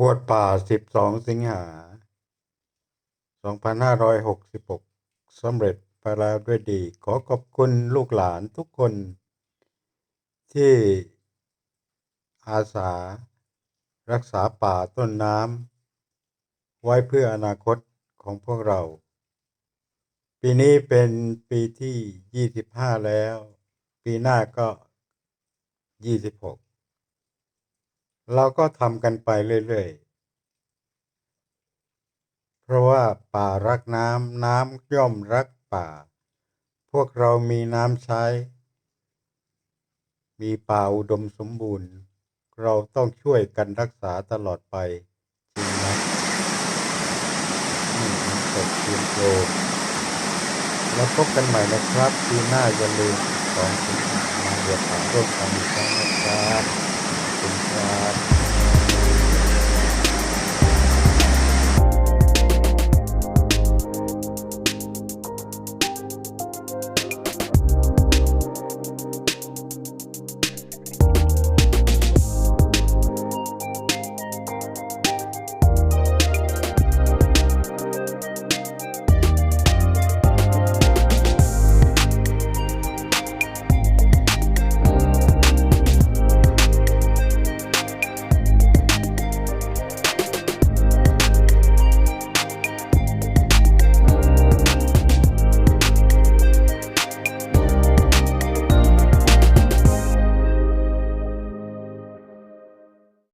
บวชป่า12สิงหา2566สำเร็จไปแล้วด้วยดี ขอขอบคุณลูกหลานทุกคน ที่อาสา รักษาป่าต้นน้ำไว้เพื่ออนาคตของพวกเรา ปีนี้เป็นปีที่25แล้ว ปีหน้าก็26 เราก็ทำกันไปเรื่อยๆ เพราะว่าป่ารักน้ำน้ำย่อมรักป่า พวกเรามีน้ำใช้ มีป่าอุดมสมบูรณ์ เราต้องช่วยกันรักษาตลอดไปจริงไหมนี่มันตกเทียนโลกแล้วพบกันใหม่นะครับปีหน้าอย่าลืมสองสิงหามาบวชป่าร่วมกันอีกครั้งนะครับ